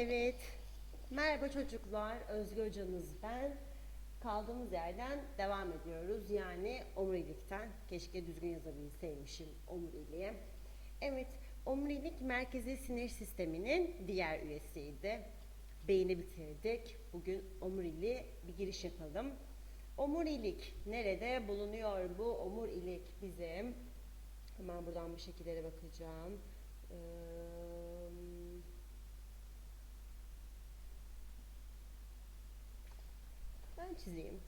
Evet. Merhaba çocuklar. Özgür hocanız ben. Kaldığımız yerden devam ediyoruz. Yani omurilikten. Keşke düzgün yazabilseymişim omuriliğe. Evet. Omurilik merkezi sinir sisteminin diğer üyesiydi. Beyni bitirdik. Bugün omuriliğe bir giriş yapalım. Omurilik nerede bulunuyor bu omurilik bizim? Hemen buradan bir şekillere bakacağım. Ee, Ben çizeyim.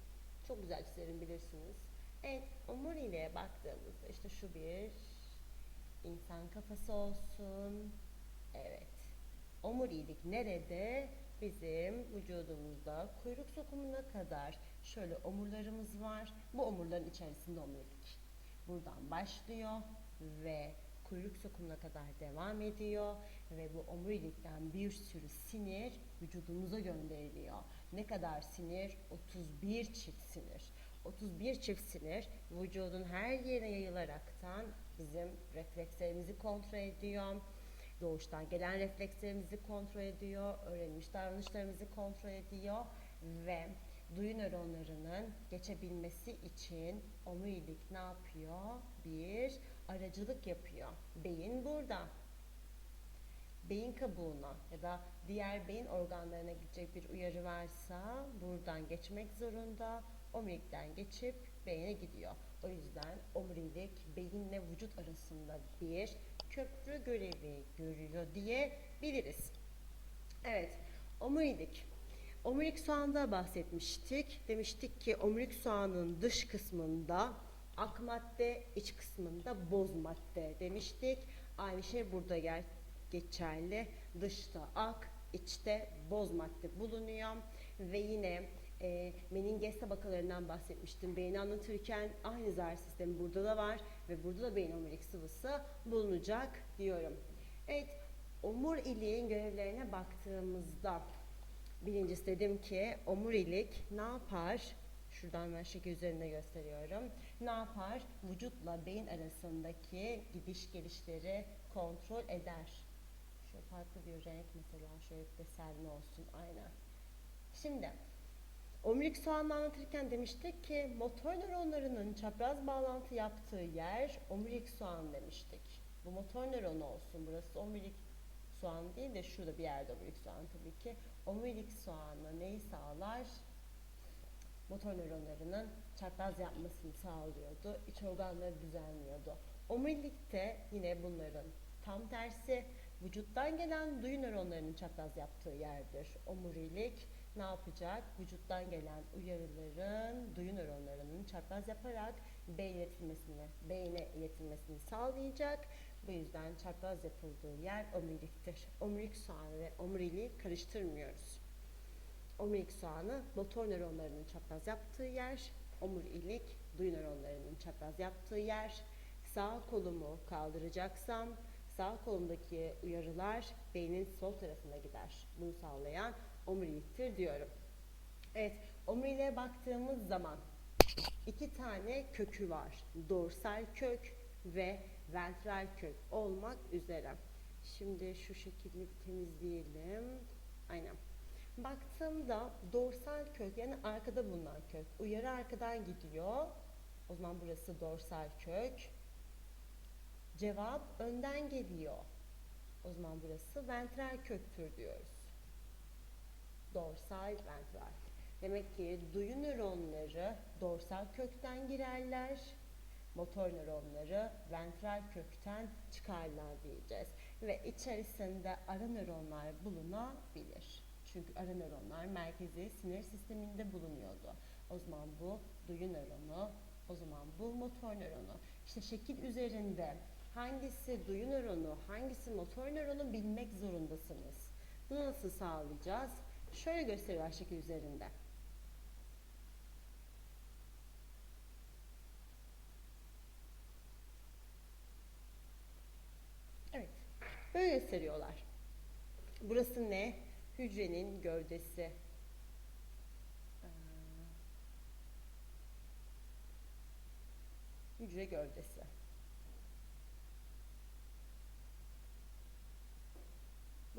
Çok güzel çizerim bilirsiniz. Evet, omuriliğe baktığımızda işte şu bir insan kafası olsun. Evet. Omurilik nerede? Bizim vücudumuzda kuyruk sokumuna kadar şöyle omurlarımız var. Bu omurların içerisinde omurilik. Buradan başlıyor ve kuyruk sokumuna kadar devam ediyor ve bu omurilikten bir sürü sinir vücudumuza gönderiliyor. Ne kadar sinir? 31 çift sinir. 31 çift sinir vücudun her yerine yayılaraktan bizim reflekslerimizi kontrol ediyor. Doğuştan gelen reflekslerimizi kontrol ediyor, öğrenmiş davranışlarımızı kontrol ediyor ve duyu nöronlarının geçebilmesi için omurilik ne yapıyor? Bir aracılık yapıyor. Beyin burada. Beyin kabuğuna ya da diğer beyin organlarına gidecek bir uyarı varsa buradan geçmek zorunda. Omurilikten geçip beyne gidiyor. O yüzden omurilik beyinle vücut arasında bir köprü görevi görüyor diyebiliriz. Evet, omurilik. Omurilik soğanda bahsetmiştik. Demiştik ki omurilik soğanın dış kısmında ak madde, iç kısmında boz madde demiştik. Aynı şey burada gel geçerli. Dışta ak, içte boz madde bulunuyor ve yine e, meninges tabakalarından bahsetmiştim. Beyni anlatırken aynı zar sistemi burada da var ve burada da beyin omurilik sıvısı bulunacak diyorum. Evet, omuriliğin görevlerine baktığımızda birincisi dedim ki omurilik ne yapar? Şuradan ben şekil üzerinde gösteriyorum. Ne yapar? Vücutla beyin arasındaki gidiş gelişleri kontrol eder. Şöyle farklı bir renk mesela şöyle desenli olsun aynen. Şimdi omurilik soğanını anlatırken demiştik ki motor nöronlarının çapraz bağlantı yaptığı yer omurilik soğan demiştik. Bu motor nöronu olsun. Burası omurilik soğan değil de şurada bir yerde omurilik soğan tabii ki. Omurilik soğanı neyi sağlar? Motor nöronlarının çapraz yapmasını sağlıyordu. İç organları düzenliyordu. Omurilikte yine bunların tam tersi vücuttan gelen duyu nöronlarının çapraz yaptığı yerdir. Omurilik ne yapacak? Vücuttan gelen uyarıların duyu nöronlarının çapraz yaparak beyin iletilmesini, beyne iletilmesini sağlayacak. Bu yüzden çapraz yapıldığı yer omuriliktir. Omurilik soğanı ve omuriliği karıştırmıyoruz. Omurilik soğanı motor nöronlarının çapraz yaptığı yer, omurilik duyu nöronlarının çapraz yaptığı yer. Sağ kolumu kaldıracaksam sağ kolumdaki uyarılar beynin sol tarafına gider. Bunu sağlayan omuriliktir diyorum. Evet, omuriliğe baktığımız zaman iki tane kökü var. Dorsal kök ve ventral kök olmak üzere. Şimdi şu şekilde bir temizleyelim. Aynen. Baktığımda dorsal kök yani arkada bulunan kök. Uyarı arkadan gidiyor. O zaman burası dorsal kök. Cevap önden geliyor. O zaman burası ventral köktür diyoruz. Dorsal ventral. Demek ki duyu nöronları dorsal kökten girerler. Motor nöronları ventral kökten çıkarlar diyeceğiz. Ve içerisinde ara nöronlar bulunabilir. Çünkü ara nöronlar merkezi sinir sisteminde bulunuyordu. O zaman bu duyu nöronu, o zaman bu motor nöronu. İşte şekil üzerinde hangisi duyu nöronu, hangisi motor nöronu bilmek zorundasınız. Bunu nasıl sağlayacağız? Şöyle gösteriyor şekil üzerinde. Evet. Böyle gösteriyorlar. Burası ne? Hücrenin gövdesi. Ee, Hücre gövdesi.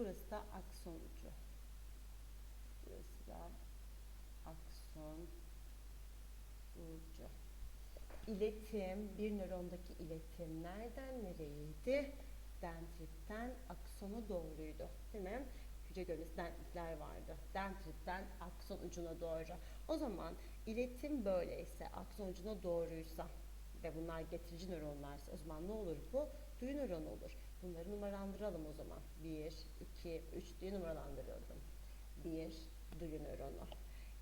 Burası da akson ucu. burada akson ucu. İletim, bir nörondaki iletim nereden nereyeydi? Dendritten aksona doğruydu. Değil mi? Hücre gövdesi dendritler vardı. Dendritten akson ucuna doğru. O zaman iletim böyleyse, akson ucuna doğruysa ve bunlar getirici nöronlarsa o zaman ne olur bu? Duyu nöronu olur. Bunları numaralandıralım o zaman. 1, 2, 3 diye numaralandırıldım. 1, duyu nöronu.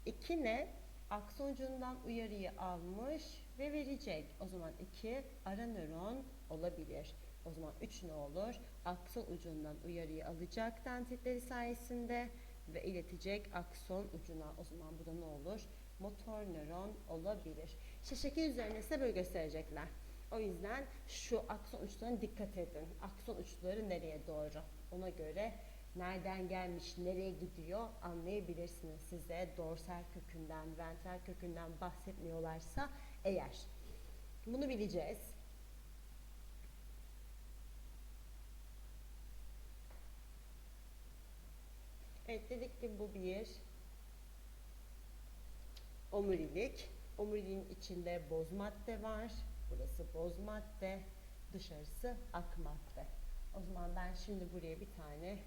2 ne? Akson ucundan uyarıyı almış ve verecek. O zaman 2 ara nöron olabilir. O zaman 3 ne olur? Akson ucundan uyarıyı alacak dendritleri sayesinde ve iletecek akson ucuna. O zaman bu da ne olur? Motor nöron olabilir. İşte şekil üzerine size böyle gösterecekler. O yüzden şu akson uçlarına dikkat edin. Akson uçları nereye doğru? Ona göre nereden gelmiş, nereye gidiyor anlayabilirsiniz. Size dorsal kökünden, ventral kökünden bahsetmiyorlarsa eğer. Bunu bileceğiz. Evet dedik ki bu bir omurilik. Omuriliğin içinde boz madde var. Burası boz madde, dışarısı ak madde. O zaman ben şimdi buraya bir tane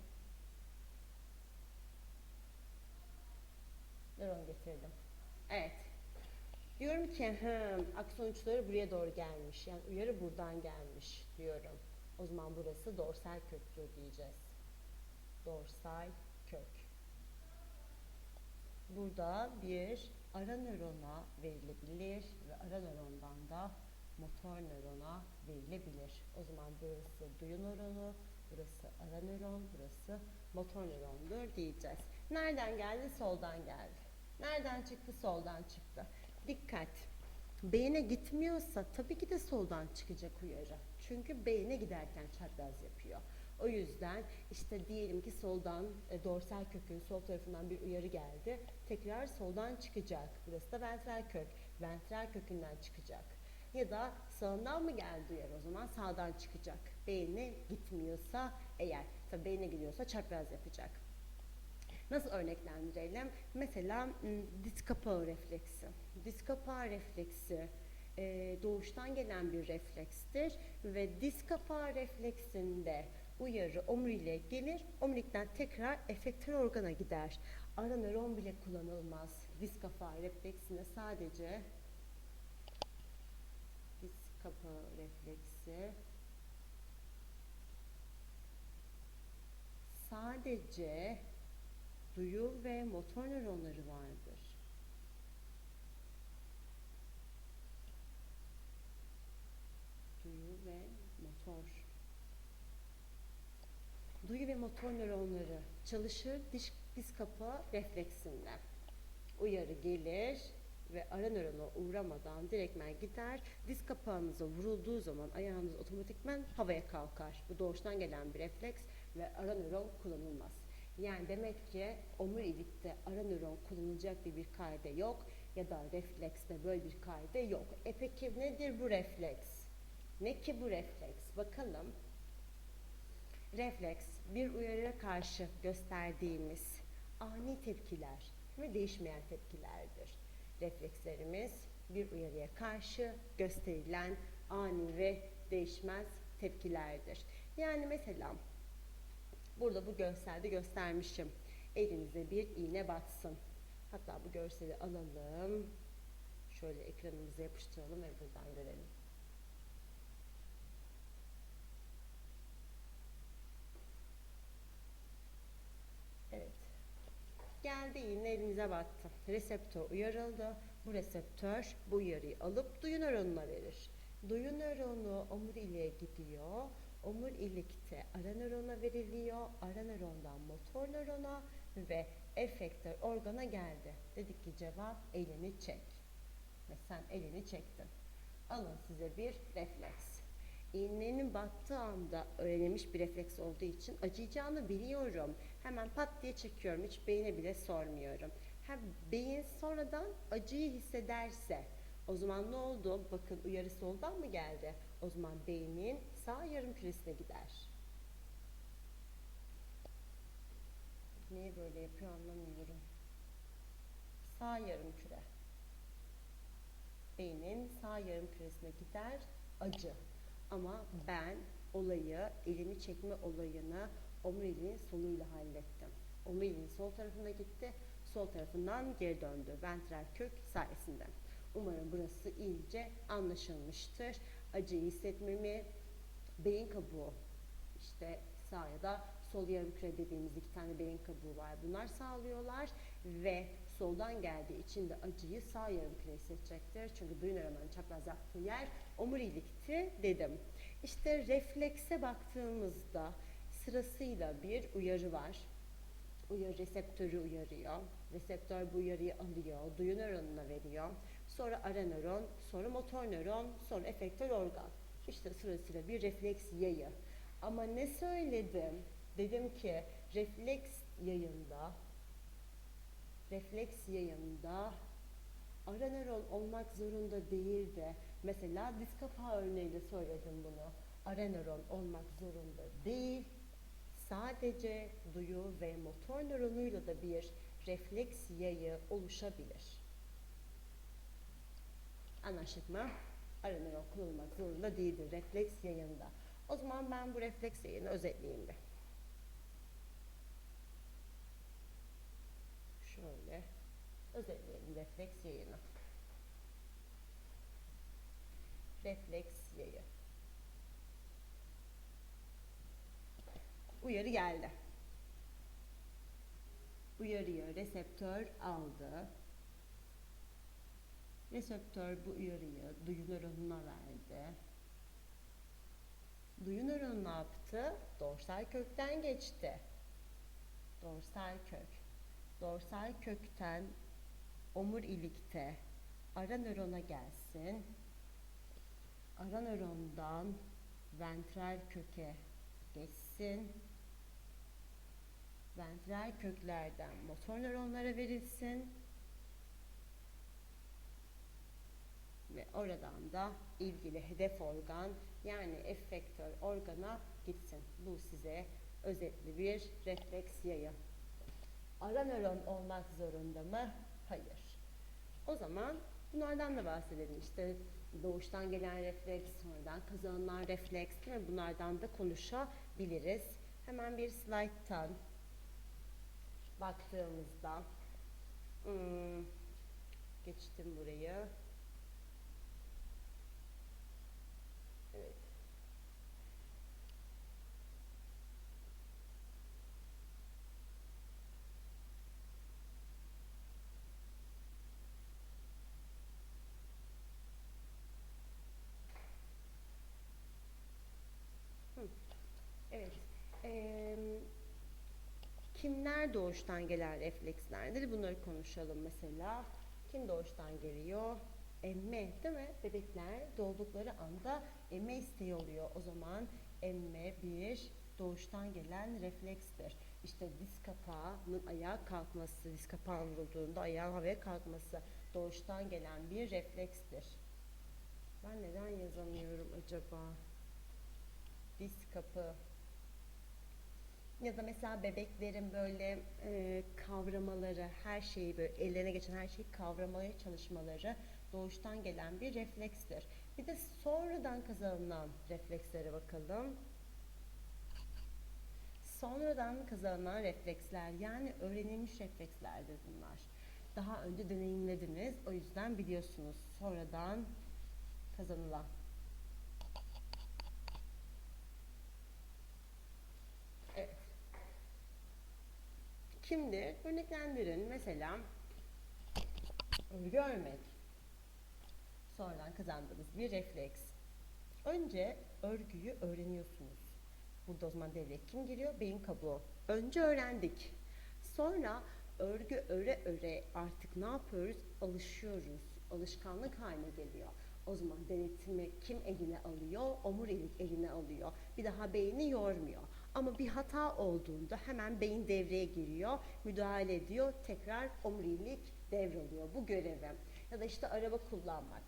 nöron getirdim. Evet. Diyorum ki hım, akson uçları buraya doğru gelmiş. Yani uyarı buradan gelmiş diyorum. O zaman burası dorsal köktür diyeceğiz. Dorsal kök. Burada bir ara nörona verilebilir ve ara nörondan da motor nörona verilebilir. O zaman burası duyu nöronu, burası ara nöron, burası motor nörondur diyeceğiz. Nereden geldi? Soldan geldi. Nereden çıktı? Soldan çıktı. Dikkat! Beyne gitmiyorsa tabii ki de soldan çıkacak uyarı. Çünkü beyne giderken çapraz yapıyor. O yüzden işte diyelim ki soldan e, dorsal kökün sol tarafından bir uyarı geldi. Tekrar soldan çıkacak. Burası da ventral kök. Ventral kökünden çıkacak. Ya da sağından mı geldi uyarı o zaman sağdan çıkacak. Beyne gitmiyorsa eğer. Tabii beyne gidiyorsa çapraz yapacak. Nasıl örneklendirelim? Mesela diz kapağı refleksi. Diz kapağı refleksi e, doğuştan gelen bir reflekstir ve diz kapağı refleksinde uyarı omuriliğe gelir, omurilikten tekrar efektör organa gider. Ara nöron bile kullanılmaz. Diz kapağı refleksinde sadece kapağı refleksi sadece duyu ve motor nöronları vardır. Duyu ve motor. Duyu ve motor nöronları çalışır diş, diz kapağı refleksinde. Uyarı gelir ve ara nörona uğramadan direktmen gider. Diz kapağınıza vurulduğu zaman ayağınız otomatikmen havaya kalkar. Bu doğuştan gelen bir refleks ve ara nöron kullanılmaz. Yani demek ki omurilikte ara nöron kullanılacak diye bir kaide yok ya da reflekste böyle bir kaide yok. E peki nedir bu refleks? Ne ki bu refleks? Bakalım. Refleks bir uyarıya karşı gösterdiğimiz ani tepkiler ve değişmeyen tepkilerdir. Reflekslerimiz bir uyarıya karşı gösterilen ani ve değişmez tepkilerdir. Yani mesela Burada bu görselde göstermişim. Elinize bir iğne batsın. Hatta bu görseli alalım. Şöyle ekranımıza yapıştıralım ve buradan görelim. Evet. Geldi iğne elinize battı. Reseptör uyarıldı. Bu reseptör bu uyarıyı alıp duyu nöronuna verir. Duyu nöronu omuriliğe gidiyor omurilikte ara nörona veriliyor. Ara nörondan motor nörona ve efektör organa geldi. Dedik ki cevap elini çek. Ve sen elini çektin. Alın size bir refleks. İğnenin battığı anda öğrenilmiş bir refleks olduğu için acıyacağını biliyorum. Hemen pat diye çekiyorum. Hiç beyine bile sormuyorum. Hem beyin sonradan acıyı hissederse o zaman ne oldu? Bakın uyarı soldan mı geldi? O zaman beynin sağ yarım küresine gider. Niye böyle yapıyor anlamıyorum. sağ yarım küre. Beynin sağ yarım küresine gider acı. Ama ben olayı, elimi çekme olayını omuriliğin soluyla hallettim. Omuriliğin sol tarafına gitti, sol tarafından geri döndü. Ventral kök sayesinde. Umarım burası iyice anlaşılmıştır. Acıyı hissetmemi beyin kabuğu işte sağ ya da sol küre dediğimiz iki tane beyin kabuğu var. Bunlar sağlıyorlar ve soldan geldiği için de acıyı sağ yarım hissedecektir. Çünkü duyu nöronların çapraz yaptığı yer omurilikti dedim. İşte reflekse baktığımızda sırasıyla bir uyarı var. Uyarı reseptörü uyarıyor. Reseptör bu uyarıyı alıyor, duyu nöronuna veriyor. Sonra ara nöron, sonra motor nöron, sonra efektör organ. İşte sırasıyla bir refleks yayı. Ama ne söyledim? Dedim ki refleks yayında refleks yayında ara nöron olmak zorunda değil de mesela diz kapağı örneğiyle söyledim bunu. Ara nöron olmak zorunda değil. Sadece duyu ve motor nöronuyla da bir refleks yayı oluşabilir. Anlaştık mı? Ara nöron kullanılmak zorunda değildir refleks yayında. O zaman ben bu refleks yayını özetleyeyim bir. Şöyle özetleyelim refleks yayını. Refleks yayı. Uyarı geldi. Uyarıyı reseptör aldı. Reseptör bu uyarıyı duyu nöronuna verdi. Duyu nöronu ne yaptı? Dorsal kökten geçti. Dorsal kök. Dorsal kökten omurilikte ara nörona gelsin. Ara nörondan ventral köke geçsin. Ventral köklerden motor nöronlara verilsin. Ve oradan da ilgili hedef organ yani efektör organa gitsin. Bu size özetli bir refleks yayı. Ara nöron olmak zorunda mı? Hayır. O zaman bunlardan da bahsedelim. İşte doğuştan gelen refleks, sonradan kazanılan refleks değil mi? Bunlardan da konuşabiliriz. Hemen bir slayttan baktığımızda hmm, geçtim burayı. Evet. Hı, Evet. Eee, kimler doğuştan gelen reflekslerdir? Bunları konuşalım mesela. Kim doğuştan geliyor? Emme değil mi? Bebekler doğdukları anda emme isteği oluyor. O zaman emme bir doğuştan gelen reflekstir. İşte diz kapağının ayağa kalkması, diz kapağı vurulduğunda ayağın havaya kalkması doğuştan gelen bir reflekstir. Ben neden yazamıyorum acaba? Diz kapı. Ya da mesela bebeklerin böyle e, kavramaları, her şeyi böyle ellerine geçen her şeyi kavramaya çalışmaları doğuştan gelen bir reflekstir. Bir de sonradan kazanılan reflekslere bakalım. Sonradan kazanılan refleksler yani öğrenilmiş reflekslerdir bunlar. Daha önce deneyimlediniz o yüzden biliyorsunuz sonradan kazanılan. Evet. Kimdir? Örneklendirin. Mesela örgü. Sonradan kazandığınız bir refleks. Önce örgüyü öğreniyorsunuz. Burada o zaman devreye kim giriyor? Beyin kabuğu. Önce öğrendik. Sonra örgü öre öre artık ne yapıyoruz? Alışıyoruz. Alışkanlık haline geliyor. O zaman denetimi kim eline alıyor? Omurilik eline alıyor. Bir daha beyni yormuyor. Ama bir hata olduğunda hemen beyin devreye giriyor, müdahale ediyor, tekrar omurilik devralıyor bu görevi. Ya da işte araba kullanmak.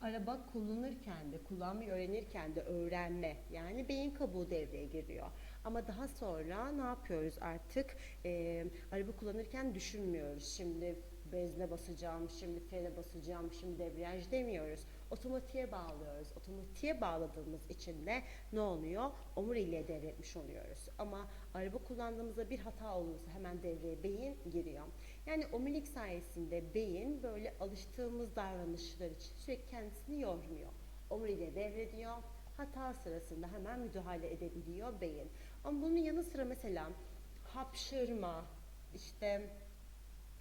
Araba kullanırken de, kullanmayı öğrenirken de öğrenme. Yani beyin kabuğu devreye giriyor. Ama daha sonra ne yapıyoruz artık? Ee, araba kullanırken düşünmüyoruz. Şimdi bezle basacağım, şimdi frene basacağım, şimdi debriyaj demiyoruz. Otomatiğe bağlıyoruz. Otomatiğe bağladığımız için de ne oluyor? Omuriliğe devretmiş oluyoruz. Ama araba kullandığımızda bir hata olursa hemen devreye beyin giriyor. Yani omurilik sayesinde beyin böyle alıştığımız davranışlar için sürekli kendisini yormuyor. Omuriliğe devrediyor. Hata sırasında hemen müdahale edebiliyor beyin. Ama bunun yanı sıra mesela hapşırma, işte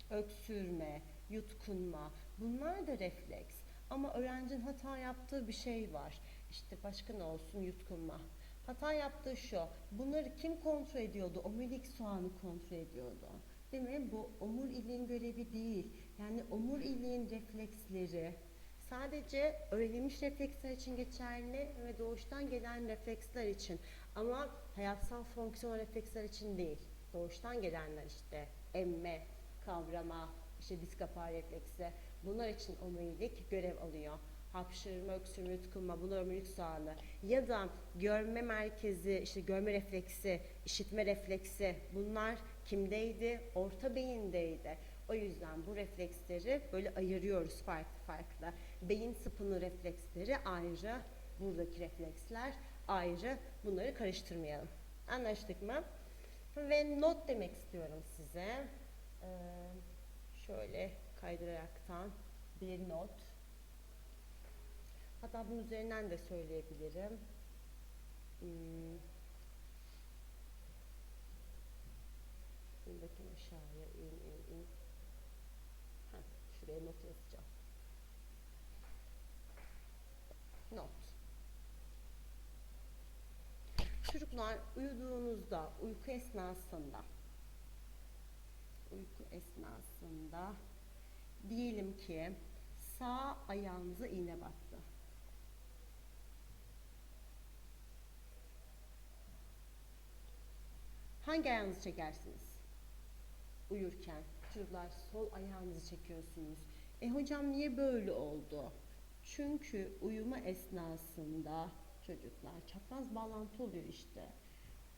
öksürme, yutkunma bunlar da refleks. Ama öğrencinin hata yaptığı bir şey var. İşte başka ne olsun yutkunma. Hata yaptığı şu. Bunları kim kontrol ediyordu? Omurilik soğanı kontrol ediyordu. Değil mi? Bu omuriliğin görevi değil. Yani omuriliğin refleksleri sadece öğrenilmiş refleksler için geçerli ve doğuştan gelen refleksler için. Ama hayatsal fonksiyon refleksler için değil. Doğuştan gelenler işte emme, kavrama, işte diz kapağı refleksi. Bunlar için omurilik görev alıyor. Hapşırma, öksürme, yutkunma, bunlar omurilik soğanı. Ya da görme merkezi, işte görme refleksi, işitme refleksi bunlar kimdeydi? Orta beyindeydi. O yüzden bu refleksleri böyle ayırıyoruz farklı farklı. Beyin sıpını refleksleri ayrı, buradaki refleksler ayrı. Bunları karıştırmayalım. Anlaştık mı? Ve not demek istiyorum size. Ee, şöyle kaydıraraktan bir not. Hatta bunun üzerinden de söyleyebilirim. Hmm. Bakayım aşağıya in in in. Heh, şuraya not yazacağım. Not. Çocuklar uyuduğunuzda, uyku esnasında uyku esnasında diyelim ki sağ ayağınıza iğne battı. Hangi ayağınızı çekersiniz? Uyurken. Çocuklar sol ayağınızı çekiyorsunuz. E hocam niye böyle oldu? Çünkü uyuma esnasında çocuklar çapraz bağlantı oluyor işte.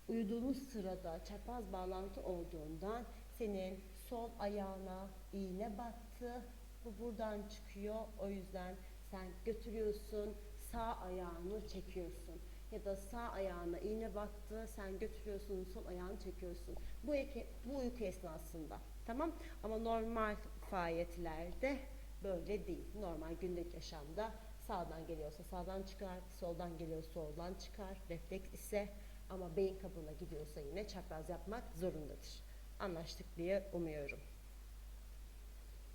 Uyuduğunuz sırada çapraz bağlantı olduğundan senin sol ayağına iğne battı. Bu buradan çıkıyor. O yüzden sen götürüyorsun sağ ayağını çekiyorsun. Ya da sağ ayağına iğne battı. Sen götürüyorsun sol ayağını çekiyorsun. Bu, eke, bu uyku esnasında. Tamam? Ama normal faaliyetlerde böyle değil. Normal günlük yaşamda sağdan geliyorsa sağdan çıkar, soldan geliyorsa soldan çıkar. Refleks ise ama beyin kabuğuna gidiyorsa yine çapraz yapmak zorundadır. Anlaştık diye umuyorum.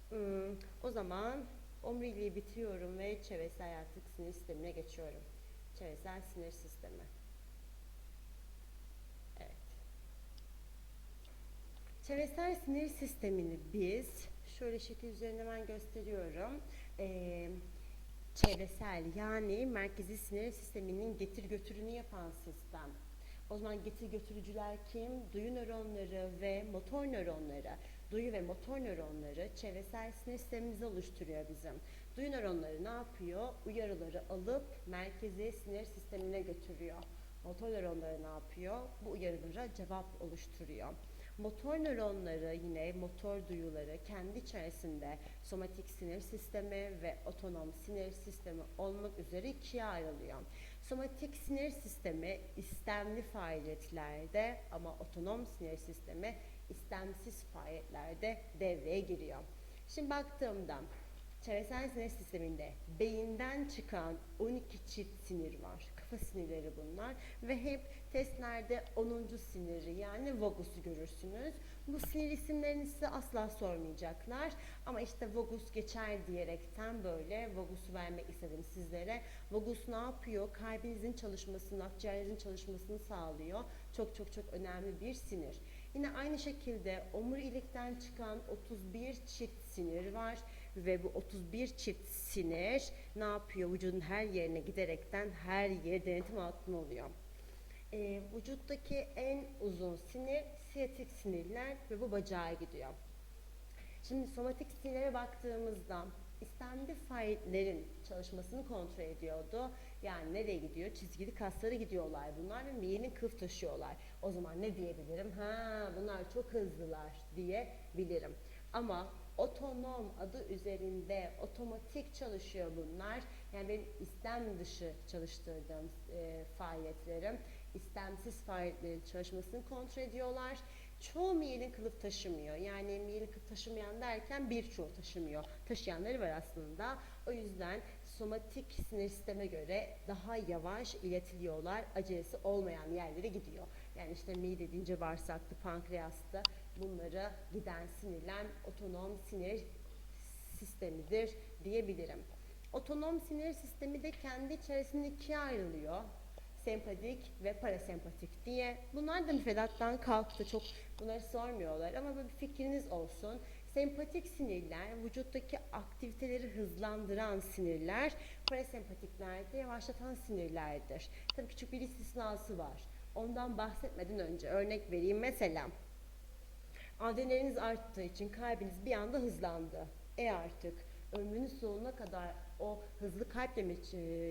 Hmm, o zaman omuriliği bitiriyorum ve çevresel artık sinir sistemine geçiyorum. Çevresel sinir sistemi. Evet. Çevresel sinir sistemini biz şöyle şekil üzerinde ben gösteriyorum. Ee, çevresel yani merkezi sinir sisteminin getir götürünü yapan sistem. O zaman getir götürücüler kim? Duyu nöronları ve motor nöronları. Duyu ve motor nöronları çevresel sinir oluşturuyor bizim. Duyu nöronları ne yapıyor? Uyarıları alıp merkezi sinir sistemine götürüyor. Motor nöronları ne yapıyor? Bu uyarılara cevap oluşturuyor. Motor nöronları yine motor duyuları kendi içerisinde somatik sinir sistemi ve otonom sinir sistemi olmak üzere ikiye ayrılıyor. Somatik sinir sistemi istemli faaliyetlerde ama otonom sinir sistemi istemsiz faaliyetlerde devreye giriyor. Şimdi baktığımda çevresel sinir sisteminde beyinden çıkan 12 çift sinir var. Kafa sinirleri bunlar ve hep testlerde 10. siniri yani vagus'u görürsünüz. Bu sinir isimlerini size asla sormayacaklar. Ama işte vagus geçer diyerekten böyle vagus'u vermek istedim sizlere. Vagus ne yapıyor? Kalbinizin çalışmasını, akciğerinizin çalışmasını sağlıyor. Çok çok çok önemli bir sinir. Yine aynı şekilde omurilikten çıkan 31 çift sinir var ve bu 31 çift sinir ne yapıyor? Vücudun her yerine giderekten her yer denetim altında oluyor. Ee, vücuttaki en uzun sinir siyatik sinirler ve bu bacağa gidiyor. Şimdi somatik sinirlere baktığımızda istemli faaliyetlerin çalışmasını kontrol ediyordu. Yani nereye gidiyor? Çizgili kaslara gidiyorlar bunlar ve miyelin kılıf taşıyorlar. O zaman ne diyebilirim? Ha bunlar çok hızlılar diyebilirim. Ama otonom adı üzerinde otomatik çalışıyor bunlar. Yani benim istem dışı çalıştırdığım e, faaliyetlerim, istemsiz faaliyetlerin çalışmasını kontrol ediyorlar. Çoğu miyelin kılıf taşımıyor. Yani miyelin kılıf taşımayan derken birçoğu taşımıyor. Taşıyanları var aslında. O yüzden somatik sinir sisteme göre daha yavaş iletiliyorlar. Acelesi olmayan yerlere gidiyor. Yani işte mide deyince bağırsaklı, pankreastı bunlara giden sinirler otonom sinir sistemidir diyebilirim. Otonom sinir sistemi de kendi içerisinde ikiye ayrılıyor. Sempatik ve parasempatik diye. Bunlar da müfredattan kalktı. Çok bunları sormuyorlar ama böyle bir fikriniz olsun. Sempatik sinirler vücuttaki aktiviteleri hızlandıran sinirler, parasempatikler de yavaşlatan sinirlerdir. Tabii küçük bir istisnası var. Ondan bahsetmeden önce örnek vereyim. Mesela adrenalininiz arttığı için kalbiniz bir anda hızlandı. E artık ömrünüz sonuna kadar o hızlı kalple mi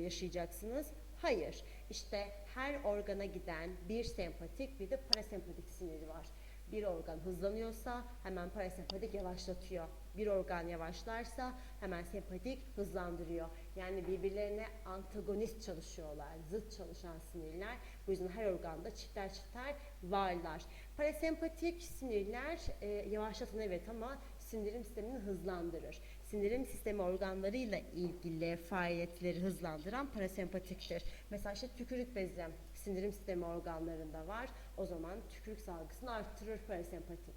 yaşayacaksınız? Hayır. İşte her organa giden bir sempatik bir de parasempatik siniri var. Bir organ hızlanıyorsa hemen parasempatik yavaşlatıyor. Bir organ yavaşlarsa hemen sempatik hızlandırıyor. Yani birbirlerine antagonist çalışıyorlar. Zıt çalışan sinirler. Bu yüzden her organda çifter çifter varlar. Parasempatik sinirler e, yavaşlatan evet ama sindirim sistemini hızlandırır. Sindirim sistemi organlarıyla ilgili faaliyetleri hızlandıran parasempatiktir. Mesela işte tükürük bezi sindirim sistemi organlarında var. O zaman tükürük salgısını arttırır parasempatik.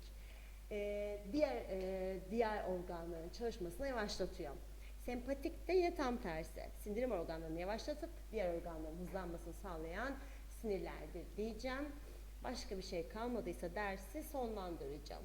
Ee, diğer e, diğer organların çalışmasını yavaşlatıyor. Sempatik de yine tam tersi. Sindirim organlarını yavaşlatıp diğer organların hızlanmasını sağlayan sinirlerdir diyeceğim. Başka bir şey kalmadıysa dersi sonlandıracağım.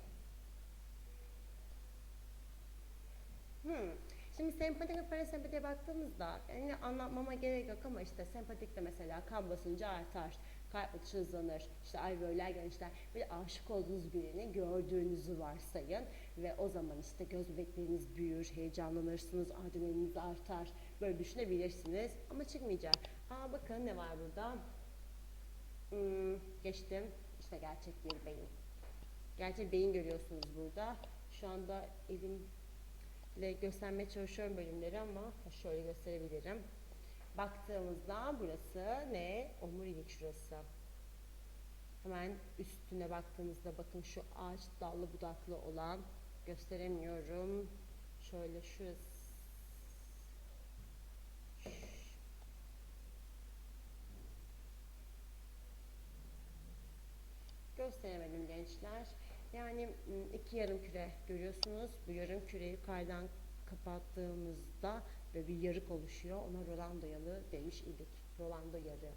Hmm. Şimdi sempatik ve parasempatiye baktığımızda yani anlatmama gerek yok ama işte sempatikte mesela kan basıncı artar, kalp atışı hızlanır, işte alveoller genişler. Böyle aşık olduğunuz birini gördüğünüzü varsayın ve o zaman işte göz bebekleriniz büyür, heyecanlanırsınız, adrenalininiz artar. Böyle düşünebilirsiniz ama çıkmayacak. Aa bakın ne var burada? Hmm, geçtim. İşte gerçek bir beyin. Gerçek beyin görüyorsunuz burada. Şu anda elim ile göstermeye çalışıyorum bölümleri ama şöyle gösterebilirim. Baktığımızda burası ne? Omurilik şurası. Hemen üstüne baktığımızda bakın şu ağaç dallı budaklı olan gösteremiyorum. Şöyle şurası. Gösteremedim gençler. Yani iki yarım küre görüyorsunuz. Bu yarım küreyi yukarıdan kapattığımızda ve bir yarık oluşuyor. Ona Rolando yalı demiş idik. Rolando yarı.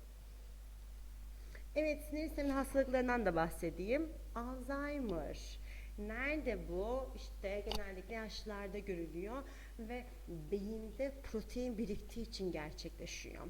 Evet sinir sistemi hastalıklarından da bahsedeyim. Alzheimer. Nerede bu? İşte genellikle yaşlılarda görülüyor ve beyinde protein biriktiği için gerçekleşiyor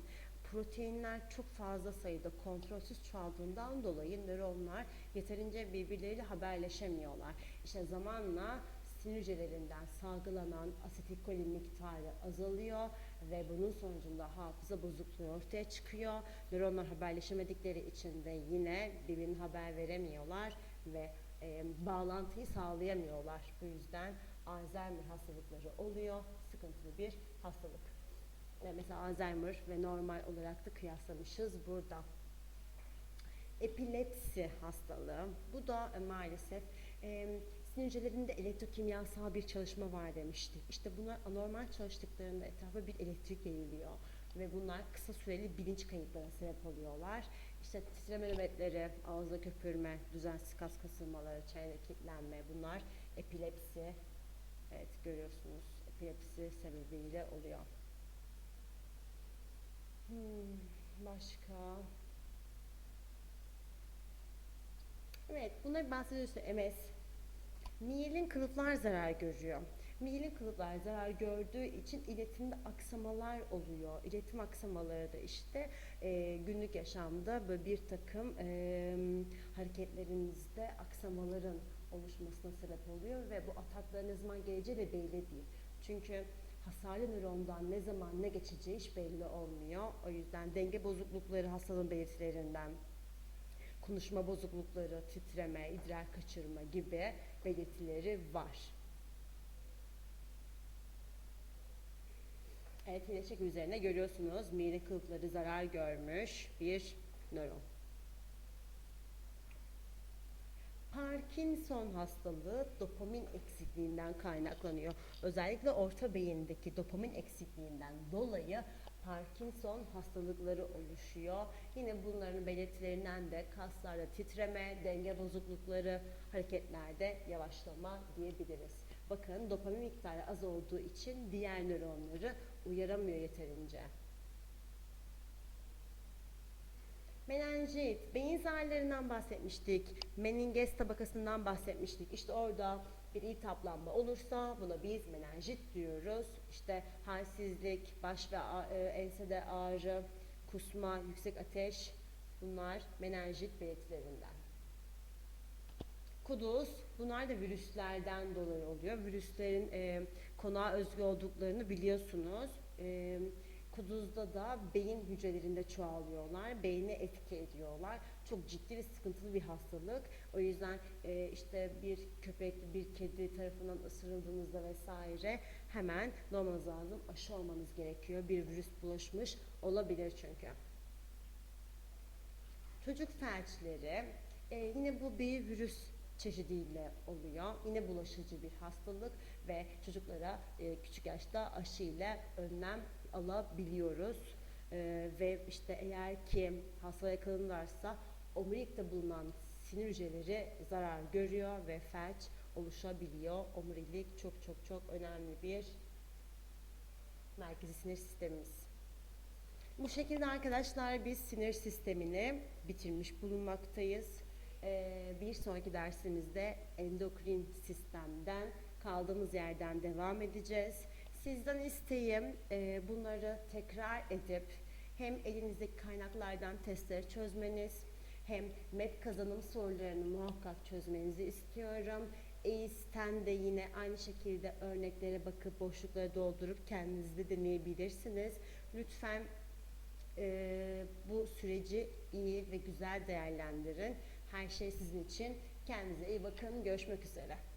proteinler çok fazla sayıda kontrolsüz çoğaldığından dolayı nöronlar yeterince birbirleriyle haberleşemiyorlar. İşte zamanla sinir hücrelerinden salgılanan asetilkolin miktarı azalıyor ve bunun sonucunda hafıza bozukluğu ortaya çıkıyor. Nöronlar haberleşemedikleri için de yine birbirine haber veremiyorlar ve e, bağlantıyı sağlayamıyorlar. Bu yüzden Alzheimer hastalıkları oluyor. Sıkıntılı bir hastalık. Mesela Alzheimer ve normal olarak da kıyaslamışız burada. Epilepsi hastalığı. Bu da e, maalesef e, sinir hücrelerinde elektrokimyasal bir çalışma var demiştik. İşte bunlar anormal çalıştıklarında etrafa bir elektrik yayılıyor ve bunlar kısa süreli bilinç kayıplarına sebep oluyorlar. İşte titreme nöbetleri, ağızda köpürme, düzensiz kas kasılmaları, çenede kilitlenme bunlar epilepsi. Evet görüyorsunuz epilepsi sebebiyle oluyor. Hmm, başka. Evet, bunları bahsediyoruz. MS. Miyelin kılıflar zarar görüyor. Miyelin kılıflar zarar gördüğü için iletimde aksamalar oluyor. İletim aksamaları da işte e, günlük yaşamda böyle bir takım e, hareketlerinizde aksamaların oluşmasına sebep oluyor ve bu atakların ne zaman geleceği de belli değil. Çünkü hasarlı nörondan ne zaman ne geçeceği hiç belli olmuyor. O yüzden denge bozuklukları hastalığın belirtilerinden konuşma bozuklukları, titreme, idrar kaçırma gibi belirtileri var. Evet yine üzerine görüyorsunuz mide kılıfları zarar görmüş bir nöron. Parkinson hastalığı dopamin eksikliğinden kaynaklanıyor. Özellikle orta beyindeki dopamin eksikliğinden dolayı Parkinson hastalıkları oluşuyor. Yine bunların belirtilerinden de kaslarda titreme, denge bozuklukları, hareketlerde yavaşlama diyebiliriz. Bakın dopamin miktarı az olduğu için diğer nöronları uyaramıyor yeterince. Menenjit, beyin zarlarından bahsetmiştik. Meninges tabakasından bahsetmiştik. İşte orada bir iltihaplanma olursa buna biz menenjit diyoruz. İşte halsizlik, baş ve e, ensede ağrı, kusma, yüksek ateş bunlar menenjit belirtilerinden. Kuduz, bunlar da virüslerden dolayı oluyor. Virüslerin e, konağa özgü olduklarını biliyorsunuz. E, kuduzda da beyin hücrelerinde çoğalıyorlar, beyni etki ediyorlar. Çok ciddi ve sıkıntılı bir hastalık. O yüzden e, işte bir köpek, bir kedi tarafından ısırıldığınızda vesaire hemen ne lazım? Aşı olmanız gerekiyor. Bir virüs bulaşmış olabilir çünkü. Çocuk felçleri e, yine bu bir virüs çeşidiyle oluyor. Yine bulaşıcı bir hastalık ve çocuklara e, küçük yaşta aşı ile önlem alabiliyoruz. E, ve işte eğer ki hastalığa yakalanırlarsa omurilikte bulunan sinir hücreleri zarar görüyor ve felç oluşabiliyor. Omurilik çok çok çok önemli bir merkezi sinir sistemimiz. Bu şekilde arkadaşlar biz sinir sistemini bitirmiş bulunmaktayız. Ee, bir sonraki dersimizde endokrin sistemden kaldığımız yerden devam edeceğiz. Sizden isteğim e, bunları tekrar edip hem elinizdeki kaynaklardan testleri çözmeniz hem MEP kazanım sorularını muhakkak çözmenizi istiyorum. EİS'ten de yine aynı şekilde örneklere bakıp boşlukları doldurup kendiniz de deneyebilirsiniz. Lütfen e, bu süreci iyi ve güzel değerlendirin. Her şey sizin için. Kendinize iyi bakın. Görüşmek üzere.